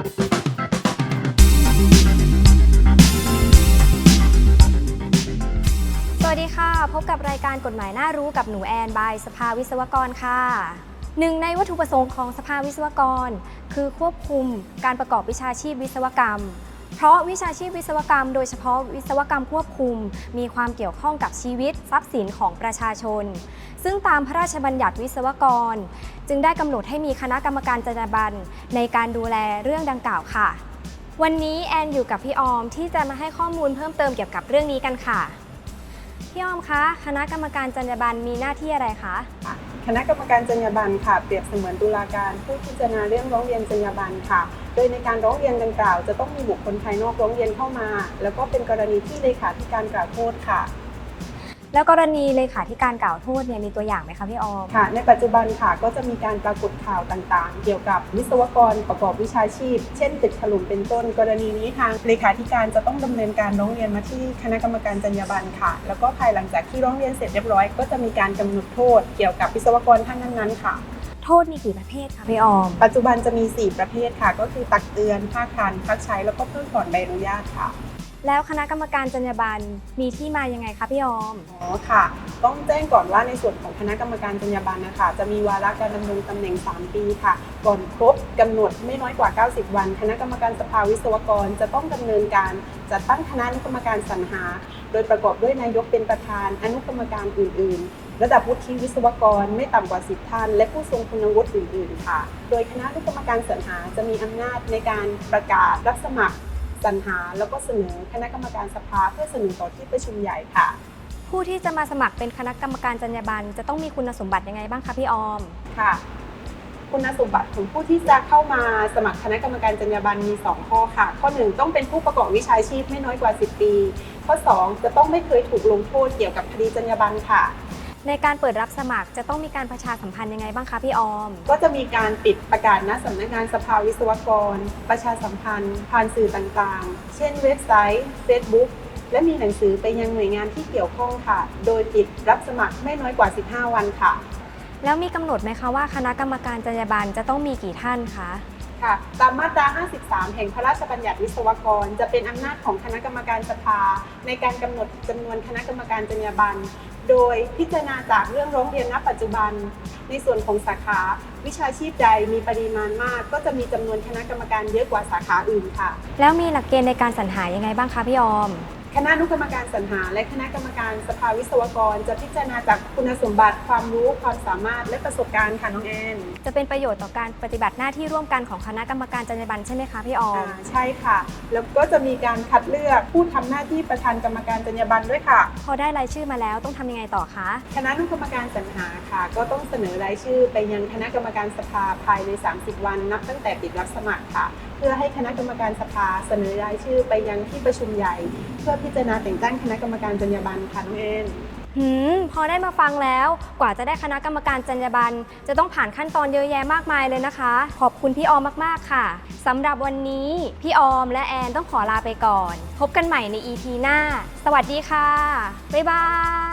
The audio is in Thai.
สวัสดีค่ะ พบกับรายการกฎหมายน่ารู้กับหนูแอนบายสภาวิศวกรค่ะ หนึ่งในวัตถุประสงค์ของสภาวิศวกร คือควบคุมการประกอบวิชาชีพวิศวกรรม เพราะวิชาชีพวิศวกรรม โดยเฉพาะวิศวกรรมควบคุม มีความเกี่ยวข้องกับชีวิต ทรัพย์สินของประชาชน ซึ่งตามพระราชบัญญัติวิศวกร จึงได้กำหนดให้มีคณะกรรมการจรรยาบรรณในการดูแลเรื่องดังกล่าวค่ะ วันนี้แอนอยู่กับพี่ออมที่จะมาให้ข้อมูลเพิ่มเติมเกี่ยวกับเรื่องนี้กันค่ะ พี่ออมคะ คณะกรรมการจรรยาบรรณมีหน้าที่อะไรคะ คณะกรรมการจรรยาบรรณค่ะเปรียบเสมือนตุลาการผู้พิจารณาเรื่องร้องเรียนจรรยาบรรณค่ะ โดยในการร้องเรียนดังกล่าว จะต้องมีบุคคลภายนอกร้องเรียนเข้ามา แล้วก็เป็นกรณีที่เลขาธิการกล่าวโทษค่ะ แล้วกรณีเลขาธิการกล่าวโทษเนี่ยมีตัวอย่างไหมคะพี่ออม ค่ะ ในปัจจุบันค่ะก็จะมีการปรากฏข่าวต่างๆ เกี่ยวกับวิศวกรประกอบวิชาชีพ เช่นตึกถล่มเป็นต้น กรณีนี้ทางเลขาธิการจะต้องดำเนินการร้องเรียนมาที่คณะกรรมการจรรยาบรรณค่ะ แล้วก็ภายหลังจากที่ร้องเรียนเสร็จเรียบร้อย ก็จะมีการกำหนดโทษ เกี่ยวกับวิศวกรท่านนั้นๆค่ะโทษมีกี่ประเภทคะพี่ออม ปัจจุบันจะมี 4 ประเภทค่ะ ก็คือตักเตือนภาคทันพักใช้แล้วก็เพิ่งถอนใบอนุญาตค่ะ แล้วคณะกรรมการจรรยาบรรณมีที่มายังไงคะพี่ออม อ๋อค่ะ ต้องแจ้งก่อนว่าในส่วนของคณะกรรมการจรรยาบรรณนะคะ จะมีวาระการดำรงตำแหน่ง 3 ปีค่ะ ก่อนครบกำหนดไม่น้อยกว่า 90 วัน คณะกรรมการสภาวิศวกร จะต้องดำเนินการจัดตั้งคณะกรรมการสรรหา โดยประกอบด้วยนายกเป็นประธาน อนุกรรมการอื่น ๆ ระดับวุฒิวิศวกรไม่ต่ำกว่า 10 ท่าน และผู้ทรงคุณวุฒิอื่น ๆ ค่ะ โดยคณะอนุกรรมการสรรหาจะมีอำนาจในการประกาศรับสมัคร สรรหา แล้วก็เสนอคณะกรรมการสภาเพื่อเสนอต่อที่ประชุมใหญ่ค่ะ ผู้ที่จะมาสมัครเป็นคณะกรรมการจรรยาบรรณจะต้องมีคุณสมบัติยังไงบ้างคะพี่ออมค่ะคุณสมบัติของผู้ที่จะเข้ามาสมัครคณะกรรมการจรรยาบรรณมี 2 ข้อค่ะ ข้อ 1 ต้องเป็นผู้ประกอบวิชาชีพไม่น้อยกว่า 10 ปี ข้อ 2 จะต้องไม่เคยถูกลงโทษเกี่ยวกับคดีจรรยาบรรณค่ะ ในการเปิดรับสมัครจะต้องมีการประชาสัมพันธ์ยังไงบ้างคะพี่ออม ก็จะมีการปิดประกาศณสำนักงานสภาวิศวกร ประชาสัมพันธ์ผ่านสื่อต่างๆ เช่นเว็บไซต์ Facebook และมีหนังสือไปยังหน่วยงานที่เกี่ยวข้องค่ะ โดยปิดรับสมัครไม่น้อยกว่า 15 วันค่ะ แล้วมีกำหนดไหมคะว่าคณะกรรมการจรรยาบรรณจะต้องมีกี่ท่านคะ ค่ะ ตามมาตรา 53 แห่งพระราชบัญญัติวิศวกร จะเป็นอำนาจของคณะกรรมการสภา ในการกำหนดจำนวนคณะกรรมการจรรยาบรรณโดยพิจารณาจากเรื่องร้องเรียนณปัจจุบัน ในส่วนของสาขา วิชาชีพใดมีปริมาณมาก ก็จะมีจำนวนคณะกรรมการเยอะกว่าสาขาอื่นค่ะ แล้วมีหลักเกณฑ์ในการสรรหายังไงบ้างคะพี่ออม คณะอนุกรรมการสรรหา และคณะกรรมการสภาวิศวกร จะพิจารณาจากคุณสมบัติความรู้ความสามารถและประสบการณ์ค่ะน้องแอนจะเป็นประโยชน์ต่อการปฏิบัติหน้าที่ร่วมกันของคณะกรรมการจรรยาบรรณใช่ไหมคะพี่ออมอ่าใช่ค่ะ แล้วก็จะมีการคัดเลือกผู้ทำหน้าที่ประธานกรรมการจรรยาบรรณด้วยค่ะ พอได้รายชื่อมาแล้วต้องทำยังไงต่อคะคณะอนุกรรมการสรรหาค่ะ ก็ต้องเสนอรายชื่อไปยังคณะกรรมการสภาภายใน 30 วันนับตั้งแต่ปิดรับสมัครค่ะ เพื่อให้คณะกรรมการสภาเสนอรายชื่อไปยังที่ประชุมใหญ่ เพื่อพิจารณาแต่งตั้งคณะกรรมการจรรยาบรรณค่ะน้องเอ็นหืมพอได้มาฟังแล้วกว่าจะได้คณะกรรมการจรรยาบรรณจะต้องผ่านขั้นตอนเยอะแยะมากมายเลยนะคะ ขอบคุณพี่ออมมากๆค่ะสำหรับวันนี้ พี่ออมและแอนต้องขอลาไปก่อน พบกันใหม่ใน EP หน้า สวัสดีค่ะ บ๊ายบาย